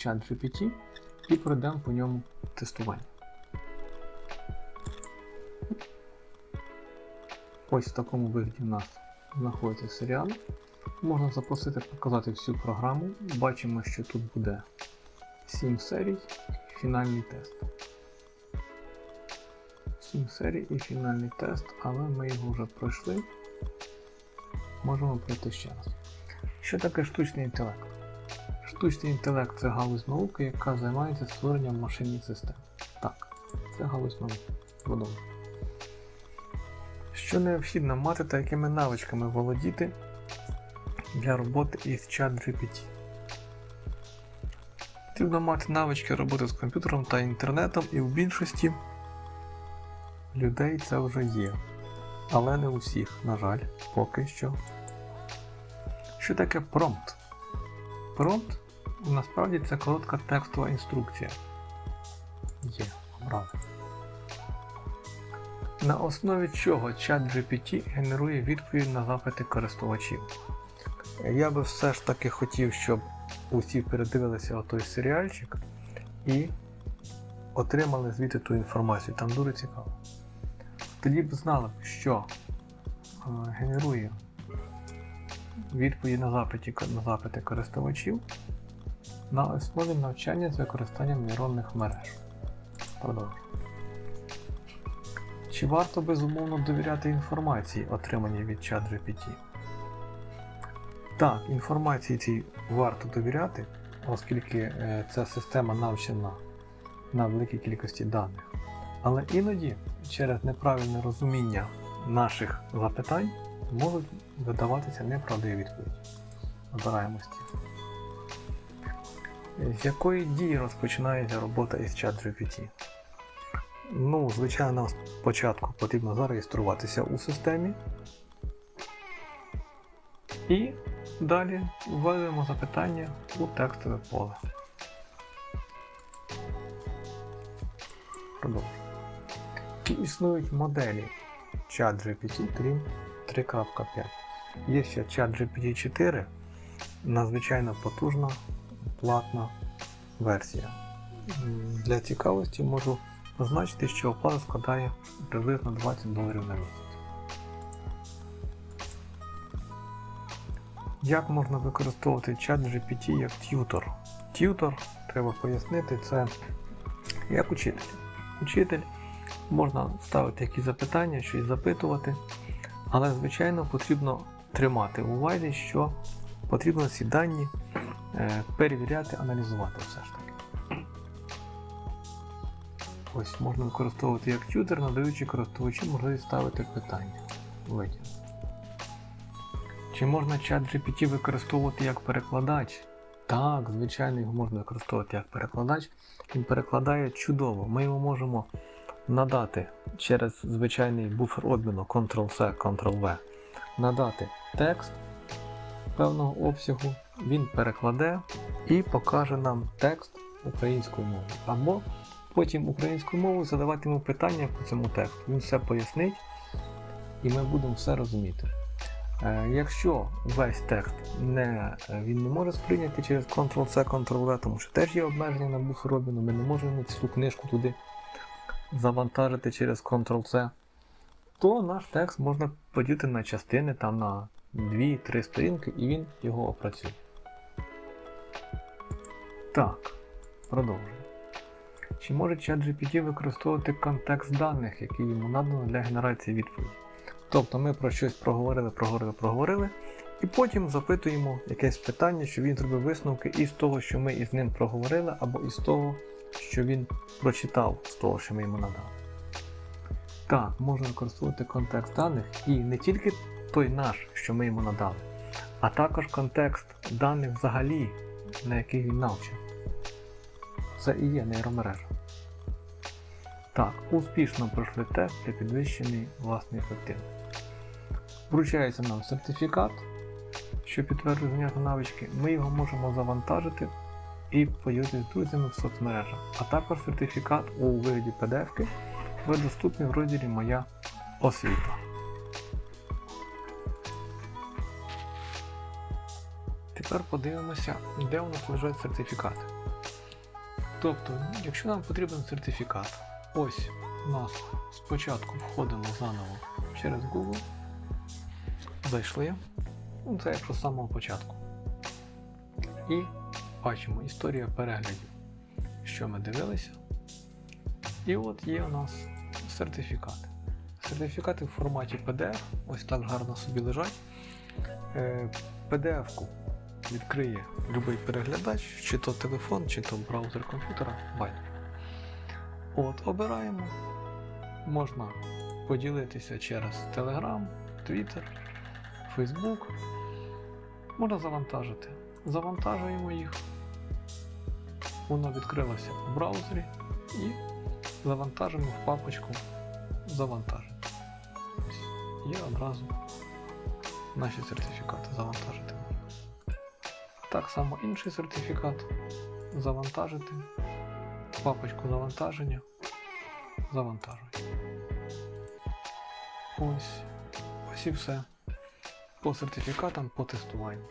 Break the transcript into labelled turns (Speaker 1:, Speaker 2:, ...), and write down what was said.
Speaker 1: чат GPT і пройдемо по ньому тестування. Ось в такому вигляді в нас знаходиться серіал. Можна запросити показати всю програму. Бачимо, що тут буде 7 серій і фінальний тест. 7 серій і фінальний тест, але ми його вже пройшли. Можемо пройти ще раз. Що таке штучний інтелект? Штучний інтелект це галузь науки, яка займається створенням машинних систем. Так, це галузь науки. Продовжуємо. Що необхідно мати та якими навичками володіти для роботи із ChatGPT? Потрібно мати навички роботи з комп'ютером та інтернетом, і в більшості людей це вже є. Але не у всіх, на жаль, поки що. Що таке промпт? Промпт насправді це коротка текстова інструкція. Є, обрали. На основі чого ChatGPT генерує відповідь на запити користувачів. Я би все ж таки хотів, щоб усі передивилися отой серіальчик і отримали звідти ту інформацію. Там дуже цікаво. Тоді б знали, що е, генерує відповіді на запити, на запити користувачів на основі навчання з використанням нейронних мереж. Продовжуємо. Чи варто безумовно довіряти інформації, отриманій від ChatGPT? Так, інформації цій варто довіряти, оскільки е, ця система навчена на великій кількості даних. Але іноді через неправильне розуміння наших запитань можуть видаватися неправдиві відповіді. Обираємо стіл. З якої дії розпочинається робота із ChatGPT? Ну, звичайно, спочатку потрібно зареєструватися у системі. І далі вводимо запитання у текстове поле. Продовжуємо. Існують моделі ChatGPT, крім 3.5. Є ще ChatGPT 4, надзвичайно потужна платна версія. Для цікавості можу позначити, що оплата складає приблизно 20 доларів на місяць. Як можна використовувати чат GPT як т'ютор? Т'ютор, треба пояснити, це як учитель. Учитель можна ставити якісь запитання, щось запитувати, але, звичайно, потрібно тримати в увазі, що потрібно ці дані перевіряти, аналізувати все ж таки. Ось можна використовувати як тютер, надаючи користувачу можливість ставити питання. Витягнути. Чи можна чат GPT використовувати як перекладач? Так, звичайно, його можна використовувати як перекладач. Він перекладає чудово. Ми йому можемо надати через звичайний буфер обміну Ctrl-C, Ctrl-V, надати текст певного обсягу, він перекладе і покаже нам текст українською мовою. Або потім українською мовою задавати йому питання по цьому тексту. Він все пояснить, і ми будемо все розуміти. Е, Якщо весь текст не, е, він не може сприйняти через Ctrl-C, Ctrl-V, тому що теж є обмеження на буфер ми не можемо цю книжку туди завантажити через Ctrl-C, то наш текст можна поділити на частини там на 2-3 сторінки і він його опрацює. Так, продовжуємо. Чи може ChatGPT використовувати контекст даних, який йому надано для генерації відповіді? Тобто ми про щось проговорили, проговорили, проговорили, і потім запитуємо якесь питання, що він зробив висновки із того, що ми із ним проговорили, або із того, що він прочитав з того, що ми йому надали. Так, можна використовувати контекст даних і не тільки той наш, що ми йому надали, а також контекст даних взагалі, на яких він навчив. Це і є нейромережа. Так, успішно пройшли тест для підвищеної власної ефективності. Вручається нам сертифікат, що підтверджує заняття навички. Ми його можемо завантажити і поділитися з друзями в соцмережах. А також сертифікат у вигляді PDF ви доступний в розділі Моя освіта. Тепер подивимося, де у нас лежать сертифікати. Тобто, якщо нам потрібен сертифікат, ось у нас спочатку входимо заново через Google, зайшли, ну це якщо з самого початку. І бачимо історія переглядів, що ми дивилися. І от є у нас сертифікати. Сертифікати в форматі PDF, ось так гарно собі лежать. Е, PDF-ку відкриє будь-який переглядач, чи то телефон, чи то браузер комп'ютера, байдуже. От, обираємо. Можна поділитися через Telegram, Twitter, Facebook. Можна завантажити. Завантажуємо їх. Воно відкрилося в браузері і завантажимо в папочку Завантажити. Ось, Є одразу наші сертифікати завантажити. Так само інший сертифікат завантажити, папочку завантаження, Завантажуй. Ось, ось і все. По сертифікатам по тестуванню.